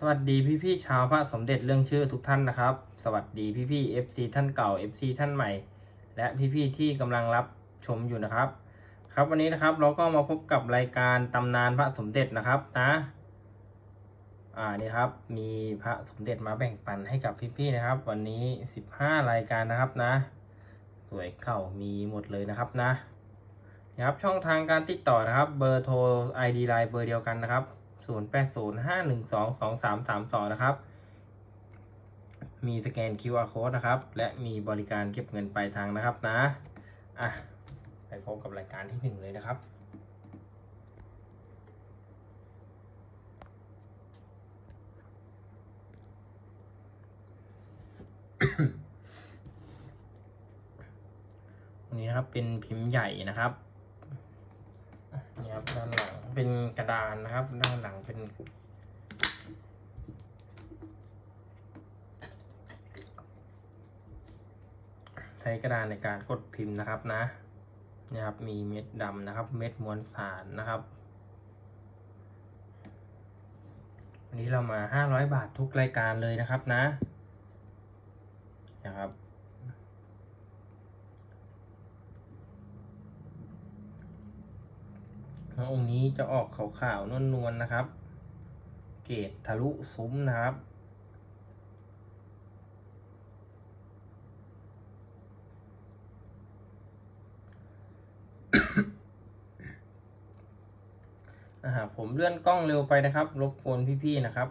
สวัสดีพี่พี่ๆชาวพระสมเด็จเรื่องชื่อทุกท่านนะครับ สวัสดีพี่พี่ๆ FC ท่านเก่า FC ท่านใหม่ และพี่พี่ๆที่กำลังรับชมอยู่นะครับ ครับวันนี้นะครับเราก็มาพบกับรายการตำนานพระสมเด็จนะครับนะอ่านี่ครับมีพระสมเด็จมาแบ่งปันให้กับพี่พี่ๆนะครับ วันนี้ 15 รายการนะครับนะ สวยเก่ามีหมดเลยนะครับนะนะครับช่องทางการติดต่อนะครับ เบอร์โทร ID ไลน์เบอร์เดียวกันนะครับ 0805122332 นะครับ มีสแกน QR code นะครับ และมีบริการเก็บเงินปลายทางนะครับนะ อะ ไปพบกับรายการที่หนึ่งเลยนะครับอันนี้นะครับเป็นพิมพ์ใหญ่นะครับ นี่ครับด้านหลังเป็นกระดานนะครับ ด้านหลังเป็นใช้กระดานในการกดพิมพ์นะครับนะนี่ครับมีเม็ดดำนะครับ เม็ดมวลสารนะครับวันนี้เรามาห้าร้อยบาททุกรายการเลยนะครับนะนะครับ องค์นี้จะออกขาวๆนวลๆนะครับ เกตทะลุซุ้มนะครับ ผมเลื่อนกล้องเร็วไปนะครับ รบกวนพี่ๆนะครับ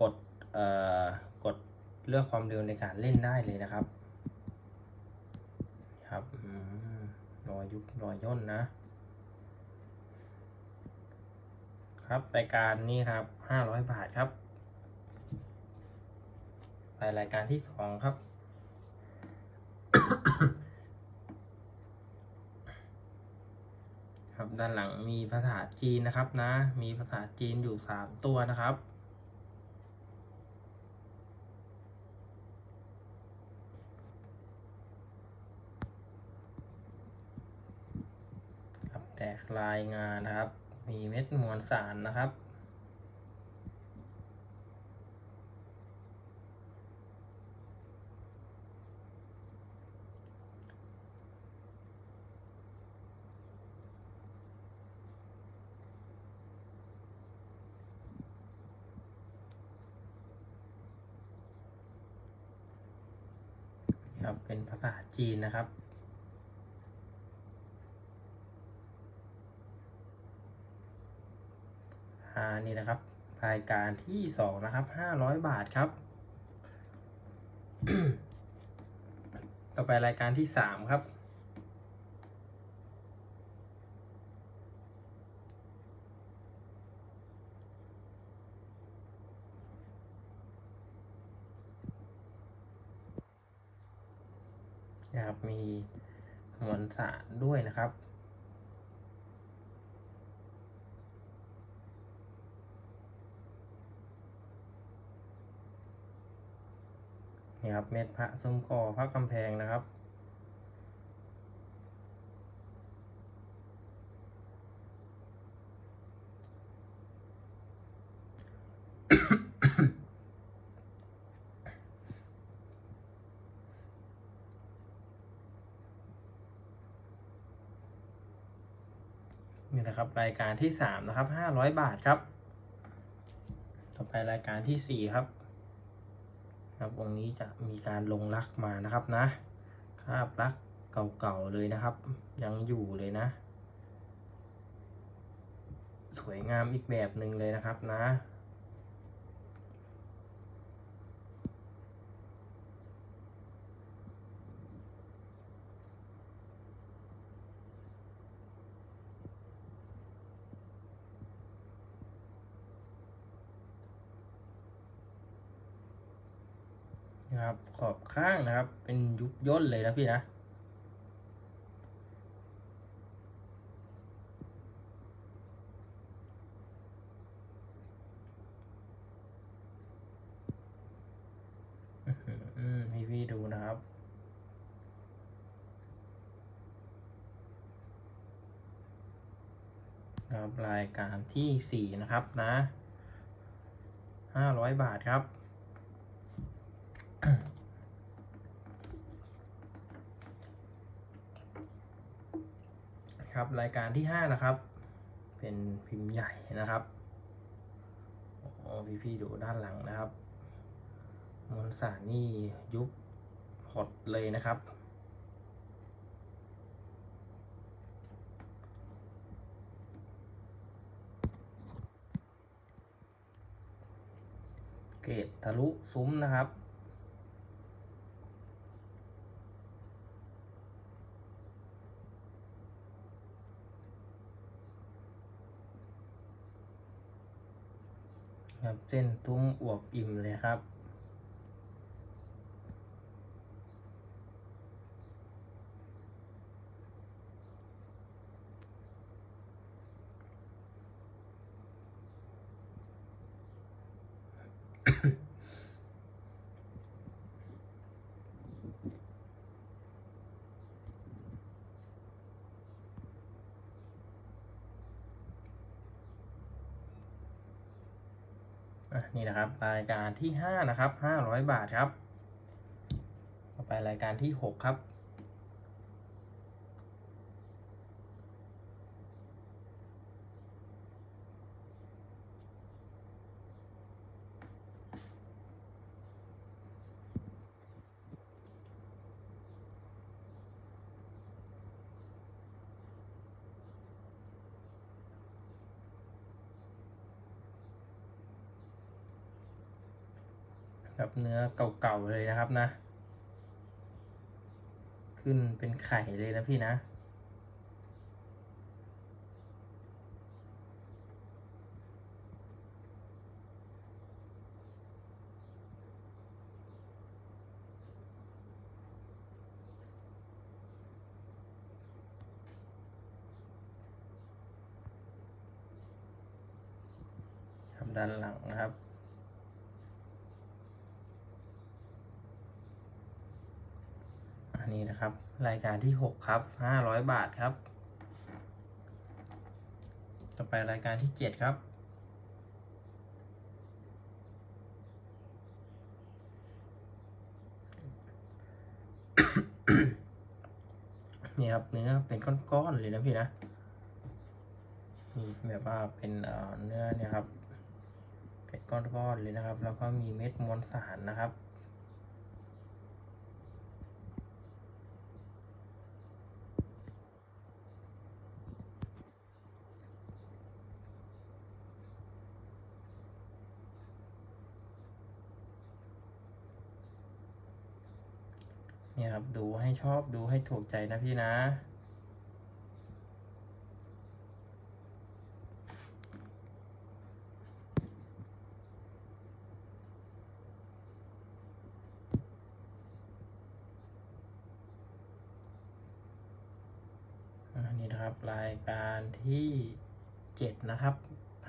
กดเอ่อกดเลือกความเร็วในการเล่นได้เลยนะครับ ครับอรอยยุบรอยย่นนะ ครับรายการนี้ครับห้าร้อยบาทครับ ไปรายการที่สองครับ ครับด้านหลังมีภาษาจีนนะครับนะ มีภาษาจีนอยู่สามตัวนะครับครับแตกลายงานนะครับ มีเม็ดมวลสารนะครับ ครับเป็นภาษาจีนนะครับ อ่านี่นะครับรายการที่สองนะครับห้าร้อยบาทครับ ต่อไปรายการที่สามครับนะครับมีมวลสารด้วยนะครับ ครับ เม็ดพระส้มกอพระกำแพงนะครับ นี่นะครับรายการที่สามนะครับห้าร้อยบาทครับ ต่อไปรายการที่สี่ครับ ครับองค์นี้จะมีการลงรักมานะครับนะคาบรักเก่าๆเลยนะครับ ยังอยู่เลยนะ สวยงามอีกแบบหนึ่งเลยนะครับนะ นะครับ ขอบข้างนะครับ เป็นยุบย่นเลยนะพี่นะอื้อหือให้พี่ดูนะครับครับรายการที่สี่นะครับนะห้าร้อยบาทครับ ครับ รายการที่ห้านะครับ เป็นพิมพ์ใหญ่นะครับโอ้พี่ๆดูด้านหลังนะครับมวลสารนี่ยุบหดเลยนะครับ เกตทะลุซุ้มนะครับ ครับเส้นทุ้มอวบอิ่มเลยครับ นี่นะครับรายการที่ห้านะครับห้าร้อยบาทครับ ต่อไปรายการที่หกครับ แบบเนื้อเก่าๆเลยนะครับนะ ขึ้นเป็นไข่เลยนะพี่นะ ด้านหลังนะครับ นี้นะครับ รายการที่หกครับห้าร้อยบาทครับ ต่อไปรายการที่เจ็ดครับ นี่ครับเนื้อเป็นก้อนๆเลยนะพี่นะมีแบบว่าเป็นเนื้อเนี่ยครับ เป็นก้อนๆเลยนะครับ แล้วก็มีเม็ดมวลสารนะครับ ครับ ดูให้ชอบดูให้ถูกใจนะพี่นะนนี้นะครับรายการที่เจ็ดนะครับ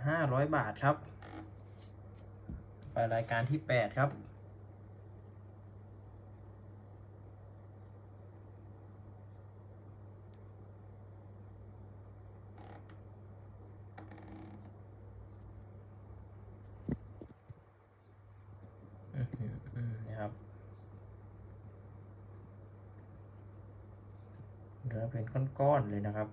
ห้าร้อยบาทครับ ไปรายการที่แปดครับ อืมอืมอืมนะครับ เนื้อเป็นก้อนๆเลยนะครับ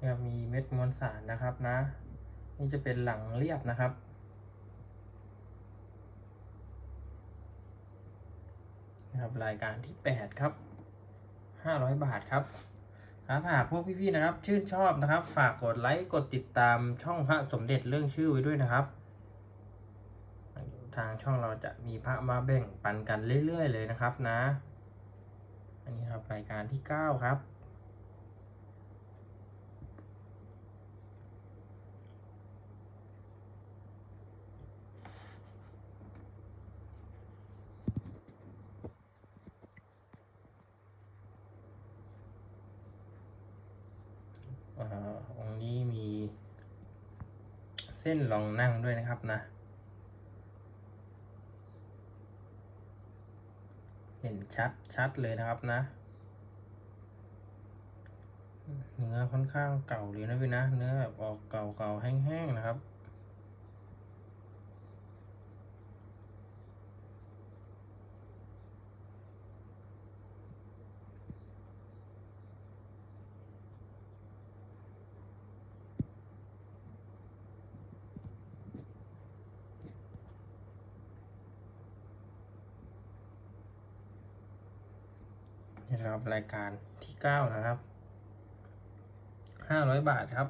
นะครับ มีเม็ดมวลสารนะครับนะ นี่จะเป็นหลังเรียบนะครับ นะครับรายการที่แปดครับห้าร้อยบาทครับครับหากพวกพี่ๆนะครับ ชื่นชอบนะครับ ฝากกดไลค์กดติดตามช่องพระสมเด็จเรื่องชื่อไว้ด้วยนะครับ ทางช่องเราจะมีพระมาแบ่งปันกันเรื่อยๆเลยนะครับนะ อันนี้ครับรายการที่เก้าครับ อ่าองค์นี้มี เส้นลองนั่งด้วยนะครับนะ เห็นชัดชัดเลยนะครับนะ เนื้อค่อนข้างเก่าเลยนะพี่นะ เนื้อแบบออกเก่าเก่าๆแห้งๆนะครับ นี่นะครับรายการที่เก้านะครับห้าร้อยบาทครับ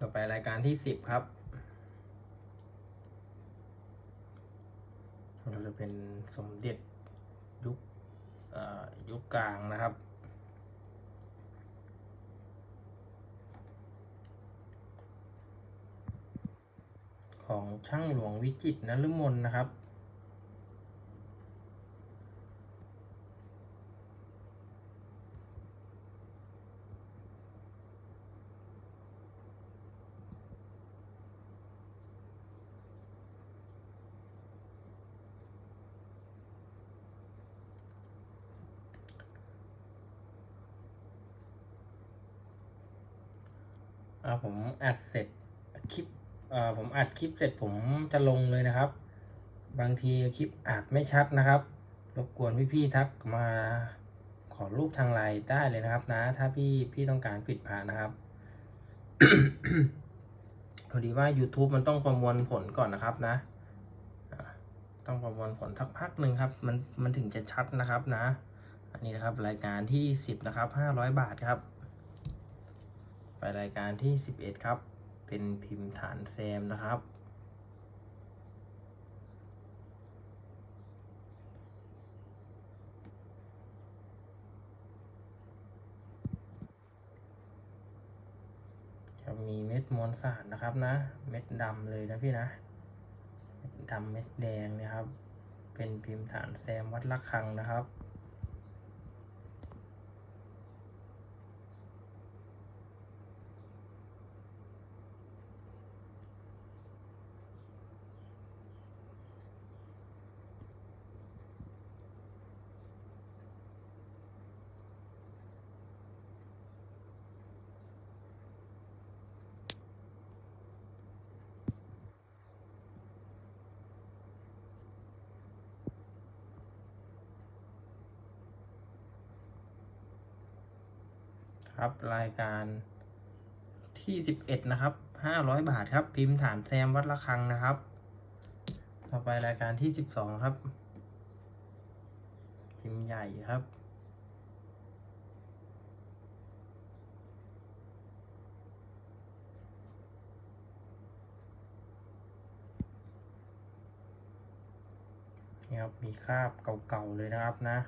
ต่อไปรายการที่สิบครับเราจะเป็นสมเด็จยุคอ่อยุคกลางนะครับ ของช่างหลวงวิจิตรนฤมลนะครับ อ่าผมอัดเสร็จคลิป ผมอัดคลิปเสร็จผมจะลงเลยนะครับ บางทีคลิปอาจไม่ชัดนะครับ รบกวนพี่ๆทักมาขอรูปทางไลน์ได้เลยนะครับนะ ถ้าพี่พี่ต้องการผิดพลาดนะครับพอดีว่า YouTube มันต้องประมวลผลก่อนนะครับนะ ต้องประมวลผลสักพักหนึ่งครับ มันมันถึงจะชัดนะครับนะ อันนี้นะครับรายการที่สิบนะครับห้าร้อยบาทครับ ไปรายการที่11ครับ เป็นพิมพ์ฐานแซมนะครับ จะมีเม็ดมวลสารนะครับนะ เม็ดดำเลยนะพี่นะดดำเม็ดแดงนะครับ เป็นพิมพ์ฐานแซมวัดละคังนะครับ ครับ รายการที่สิบเอ็ดนะครับห้าร้อยบาทครับ พิมพ์ฐานแซมวัดละคังนะครับ ต่อไปรายการที่สิบสองครับ พิมพ์ใหญ่ครับนี่ครับมีคราบเก่าๆเลยนะครับนะ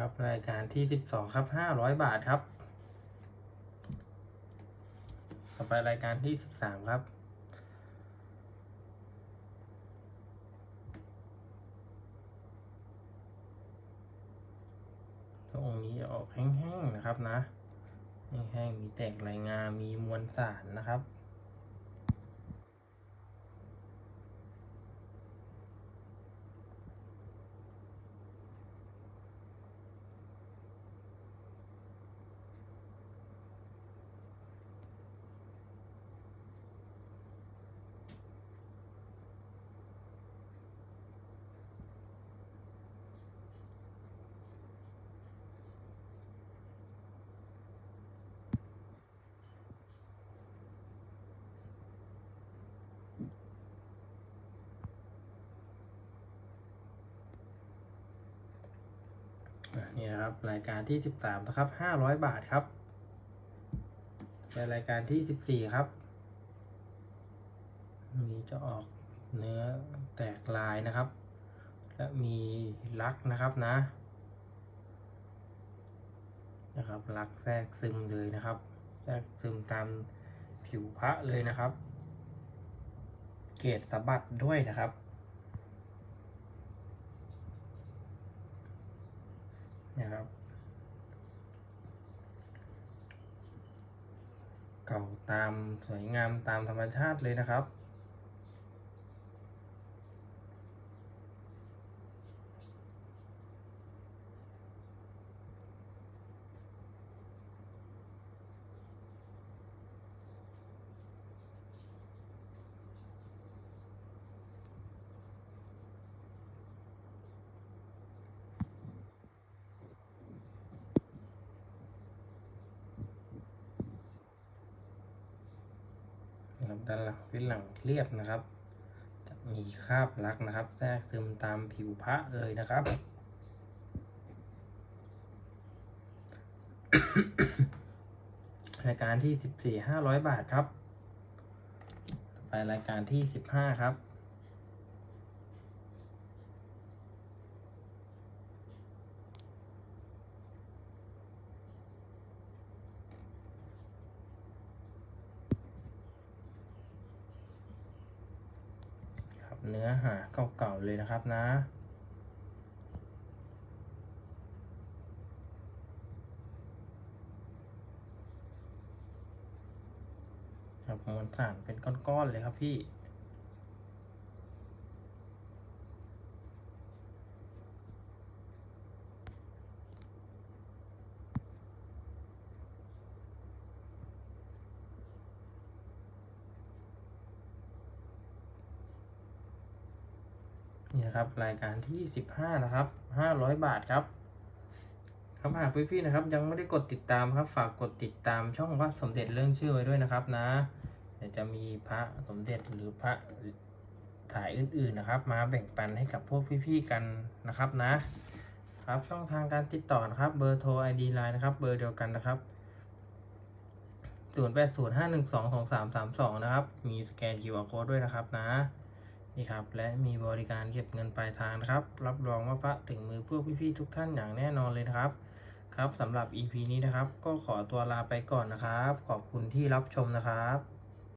ครับ รายการที่สิบสองครับห้าร้อยบาทครับ ต่อไปรายการที่สิบสามครับองค์นี้จะออกแห้งๆนะครับนะแห้งๆมีแตกลายงา มีมวลสารนะครับ ค นะครับรายการที่สิบสามนะครับห้าร้อยบาทครับไปรายการที่สิบสี่ครับมีจะออกเนื้อแตกลายนะครับ และมีลักนะครับนะ นะครับลักแทรกซึมเลยนะครับ แทรกซึมตามผิวพระเลยนะครับ เกรดสะบัดด้วยนะครับ นะครับ เก่าตามสวยงามตามธรรมชาติเลยนะครับ นะครับด้านหลังเป็นหลังเรียบนะครับ จะมีคราบลักนะครับ แทรกซึมตามผิวพระเลยนะครับ รายการที่สิบสี่ห้าร้อยบาทครับ ไปรายการที่สิบห้าครับ เนื้อหาเก่าๆเลยนะครับนะ ครับมวลสารเป็นก้อนๆเลยครับพี่ นะครับ รายการที่สิบห้านะครับห้าร้อยบาทครับครับหากพี่ๆนะครับ ยังไม่ได้กดติดตามครับ ฝากกดติดตามช่องพระสมเด็จเรื่องชื่อไว้ด้วยนะครับนะเดี๋ยวจะมีพระสมเด็จหรือพระถ่ายอื่นๆนะครับ มาแบ่งปันให้กับพวกพี่ๆกันนะครับนะ ครับช่องทางการติดต่อนะครับ เบอร์โทร ID Line นะครับ เบอร์เดียวกันนะครับ0 8 0 5 1 2 2 3 3 2 นะครับ มีสแกน QR Code ด้วยนะครับนะ นี่ครับ และมีบริการเก็บเงินปลายทางนะครับ รับรองว่าพระถึงมือพวกพี่ๆทุกท่านอย่างแน่นอนเลยนะครับ ครับสำหรับ EP นี้นะครับ ก็ขอตัวลาไปก่อนนะครับ ขอบคุณที่รับชมนะครับ